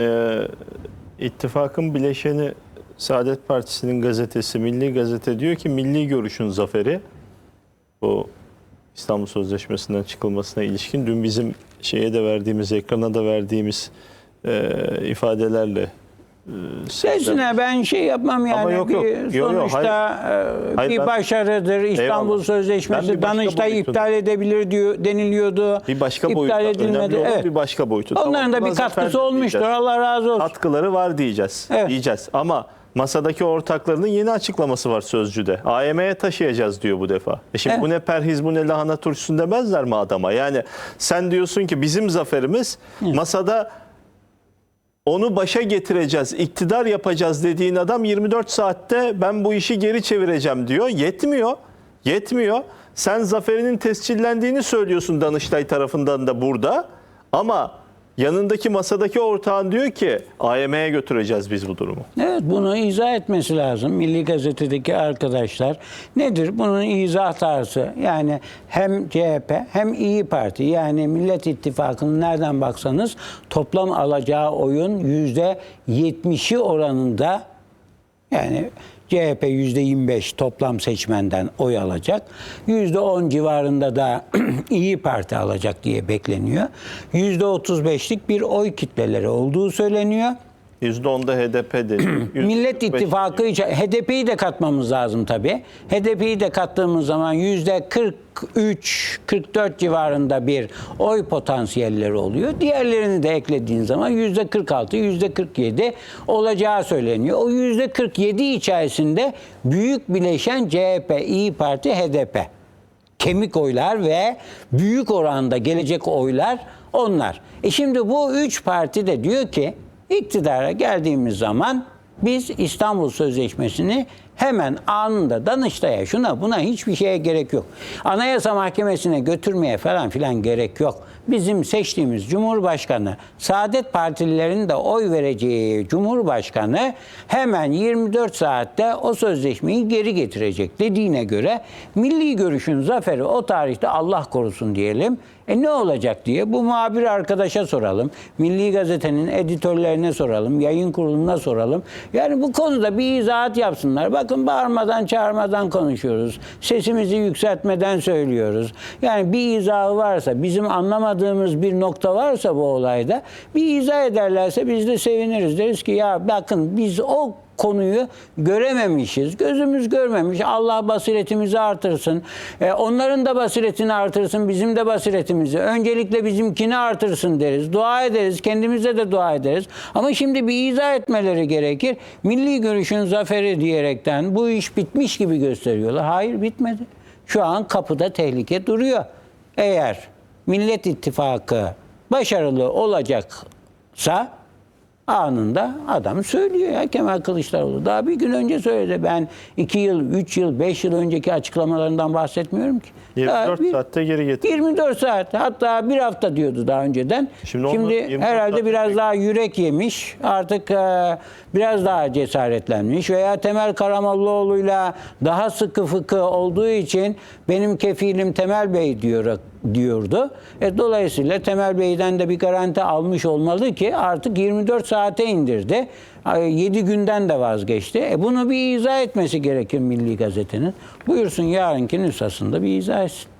e, ittifakın bileşeni Saadet Partisi'nin gazetesi Milli Gazete diyor ki milli görüşün zaferi. Bu İstanbul Sözleşmesi'nden çıkılmasına ilişkin dün bizim şeye de verdiğimiz ekrana da verdiğimiz e, ifadelerle Sesine ben şey yapmam yani. yok, bir yok. Yok, yok, sonuçta e, Hayır, bir ben- başarıdır. İstanbul Eyvallah. Ben Sözleşmesi bir başka Danıştay iptal edebilir diyor deniliyordu. bir başka İptal edilmedi. önemli olan Evet. bir başka boyutu. Onların Tamam, da bir katkısı olmuştur. diyeceğiz. Allah razı olsun. katkıları var diyeceğiz. Evet. Diyeceğiz. Ama masadaki ortaklarının yeni açıklaması var sözcüde. AYM'ye taşıyacağız diyor bu defa. E şimdi Evet. bu ne perhiz bu ne lahana turşusu demezler mi adama? Yani sen diyorsun ki bizim zaferimiz masada onu başa getireceğiz, iktidar yapacağız dediğin adam 24 saatte ben bu işi geri çevireceğim diyor. Yetmiyor. Yetmiyor. Sen zaferinin tescillendiğini söylüyorsun Danıştay tarafından da burada. Ama yanındaki masadaki ortağın diyor ki AYM'ye götüreceğiz biz bu durumu. Evet bunu izah etmesi lazım Milli Gazete'deki arkadaşlar. Nedir bunun izah tarzı? Yani hem CHP hem İyi Parti yani Millet İttifakı'nın nereden baksanız toplam alacağı oyun yüzde 70'i oranında yani CHP %25 toplam seçmenden oy alacak. %10 civarında da İyi Parti alacak diye bekleniyor. %35'lik bir oy kitleleri olduğu söyleniyor. %10'da HDP deniyor. Millet %35 İttifakı için HDP'yi de katmamız lazım tabii. HDP'yi de kattığımız zaman yüzde 43 44 civarında bir oy potansiyelleri oluyor. Diğerlerini de eklediğin zaman yüzde 46 yüzde 47 olacağı söyleniyor. O yüzde 47 içerisinde büyük bileşen CHP, İyi Parti, HDP kemik oylar ve büyük oranda gelecek oylar onlar. E şimdi bu üç parti de diyor ki iktidara geldiğimiz zaman biz İstanbul Sözleşmesi'ni hemen anında Danıştay'a şuna buna hiçbir şeye gerek yok. Anayasa Mahkemesi'ne götürmeye falan filan gerek yok. Bizim seçtiğimiz Cumhurbaşkanı, Saadet Partililerin de oy vereceği Cumhurbaşkanı hemen 24 saatte o sözleşmeyi geri getirecek dediğine göre milli görüşün zaferi o tarihte Allah korusun diyelim. E ne olacak diye bu muhabir arkadaşa soralım. Milli Gazete'nin editörlerine soralım. Yayın kuruluna soralım. Yani bu konuda bir izahat yapsınlar. Bakın bağırmadan çağırmadan konuşuyoruz. Sesimizi yükseltmeden söylüyoruz. Yani bir izahı varsa, bizim anlamadığımız bir nokta varsa bu olayda bir izah ederlerse biz de seviniriz. Deriz ki ya bakın biz o konuyu görememişiz. Gözümüz görmemiş. Allah basiretimizi artırsın. E, onların da basiretini artırsın. Bizim de basiretimizi. Öncelikle bizimkini artırsın deriz. Dua ederiz. Kendimize de dua ederiz. Ama şimdi bir izah etmeleri gerekir. Milli görüşün zaferi diyerekten bu iş bitmiş gibi gösteriyorlar. Hayır bitmedi. Şu an kapıda tehlike duruyor. Eğer Millet İttifakı başarılı olacaksa anında adam söylüyor ya Kemal Kılıçdaroğlu. Daha bir gün önce söyledi. Ben 2 yıl, 3 yıl, 5 yıl önceki açıklamalarından bahsetmiyorum ki. Daha 24 bir- saatte geri getir. 24 saat hatta bir hafta diyordu daha önceden. Şimdi Şimdi, onu 24 herhalde biraz pek- daha yürek yemiş. Artık e, biraz daha cesaretlenmiş veya Temel Karamollaoğlu'yla daha sıkı fıkı olduğu için benim kefilim Temel Bey diyor diyordu. E, dolayısıyla Temel Bey'den de bir garanti almış olmalı ki artık 24 saate indirdi. 7 günden de vazgeçti. E, bunu bir izah etmesi gerekir Milli Gazete'nin. Buyursun yarınki nüshasında bir izah etsin.